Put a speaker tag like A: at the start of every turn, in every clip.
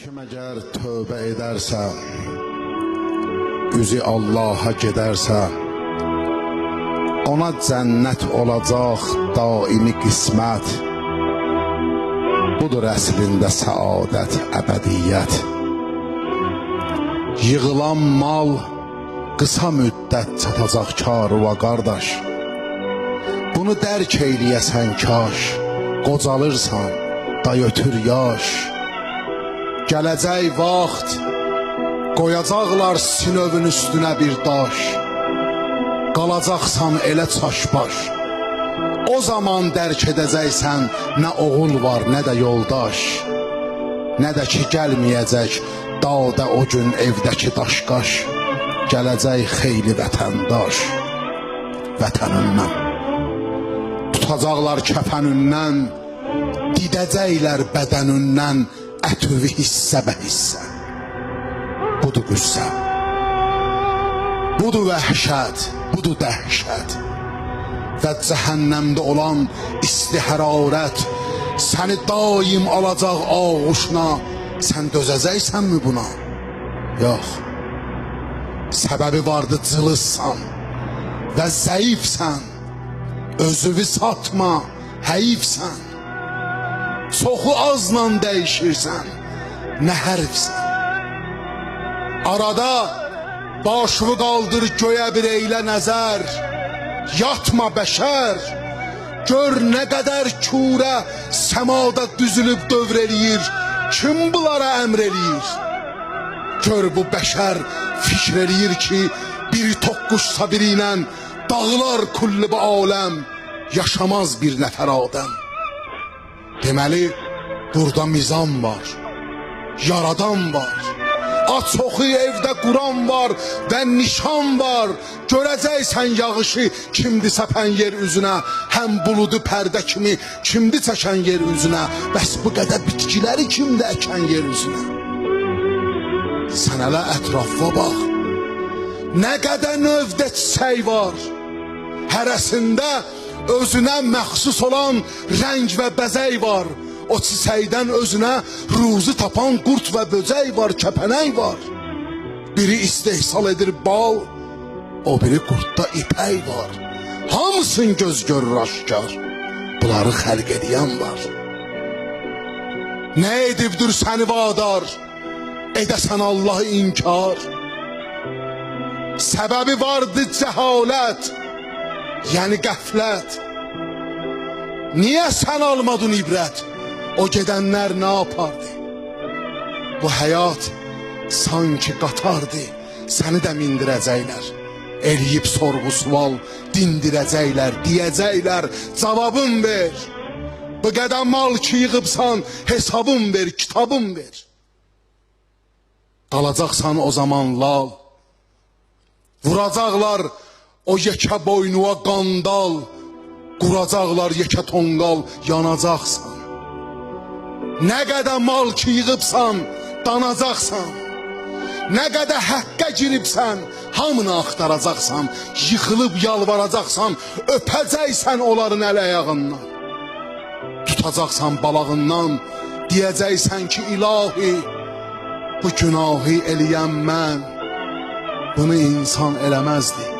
A: Kim əgər tövbə edərsə, üzü Allaha gedərsə, ona cənnət olacaq daimi qismət. Budur əslində səadət, əbədiyyət. Yığılan mal qısa müddət çatacaq karıva qardaş. Bunu dərk eyləyəsən kaş, qocalırsan, da ötür yaş. Gələcək vaxt qoyacaqlar sinövün üstünə bir daş. Qalacaqsan elə çaşbaş. O zaman dərk edəcəksən nə oğul var, nə də yoldaş. Nə də ki gəlməyəcək dağda o gün evdəki daşqaş. Gələcək xeyli vətəndaş vətənindən. Tutacaqlar kəfənindən, didəcəklər bədənindən ətüvi hissə bə hissə. Budur qüssə. Budur vəhşət, budur dəhşət. Və cəhənnəmdə olan isti hərarət səni daim alacaq ağuşuna. Sən dözəcəksənmi buna? Yox. Səbəbi vardı cılızsan və zəifsən. Özüvi satma, həyifsən. Çoxu azla dəyişirsən, nə hərfsən. Arada başını qaldır göyə bir eylə nəzər. Yatma bəşər. Gör nə qədər kürə səmada düzülüb dövr eləyir. Kim bunlara əmr? Gör bu bəşər fikr ki, bir toqquşsa biri ilə dağılar kulli bu aləm, yaşamaz bir nəfər adəm. Deməli, burada mizan var, yaradan var. At çoxu evdə Quran var və nişan var. Görəcəksən yağışı kimdi səpən yer üzünə, həm buludu pərdə kimi kimdi çəkən yer üzünə. Bəs bu qədər bitkiləri kimdi əkən yer üzünə? Sən hələ ətrafa bax. Nə qədər növdə çiçək var. Hərəsində özünə məxsus olan rəng və bəzək var. O çiçəkdən özünə ruzu tapan qurd və böcək var, kəpənək var. Biri istehsal edir bal, o biri qurdda ipək var. Hamısın göz görür aşkar. Bunları xəlq edən var. Nə edibdir səni vadar? Edəsən Allahı inkar. Səbəbi vardı cəhalət, yəni qəflət. Niyə sən almadın ibrət? O gedənlər nə yapardı? Bu həyat sanki qatardı, səni də mindirəcəklər. Eləyib sorğu sual dindirəcəklər, deyəcəklər, cavabın ver. Bu qədər mal ki yığıbsan, hesabın ver, kitabın ver. Qalacaqsan o zaman lal. Vuracaqlar o yekə boynuğa qandal. Quracaqlar yekə tonqal, yanacaqsan. Nə qədər mal ki yığıbsan, danacaqsan. Nə qədər həqqə giribsən, hamını axtaracaqsan, yıxılıb yalvaracaqsan, öpəcəksən onların əl ayağından. Tutacaqsan balağından, deyəcəksən ki, ilahi, bu günahı eləyən mən, bunu insan eləməzdi.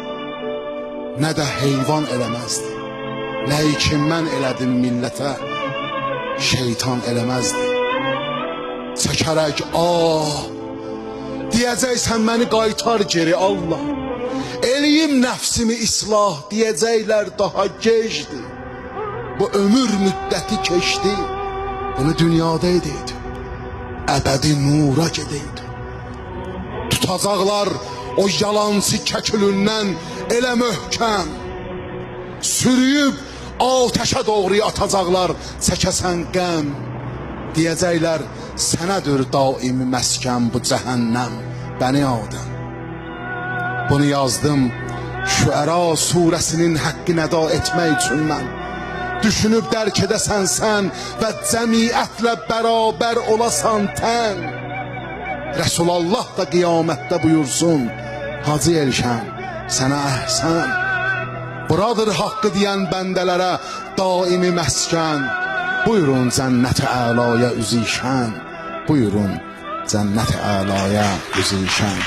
A: Nə də heyvan eləməzdi. Ki mən elədim millətə, şeytan eləməzdi. Çəkərək ah, deyəcəksən məni qaytar geri Allah. Eləyim nəfsimi islah deyəcəklər daha gecdi. Bu ömür müddəti keçdi. Bunu dünyada edeydi. Əbədi nura gedeydi. Tutacaqlar o yalancı kəkülündən elə möhkəm. Sürüyüb ateşə doğru atacaqlar çəkəsən qəm. Deyəcəklər sənədir daimi məskən bu cəhənnəm bəni adəm. Bunu yazdım Şüəra surəsinin haqqını əda etmək üçün mən. Düşünüb dərk edəsən sən və cəmiyyətlə bərabər olasan tən. Resulullah da qiyamətdə buyursun, Hacı Elşən, sənə əhsən. Buradır haqqı deyən bəndələrə daimi məskən. Buyurun cənnət-i əlaya üzişən Buyurun cənnət-i əlaya üzişən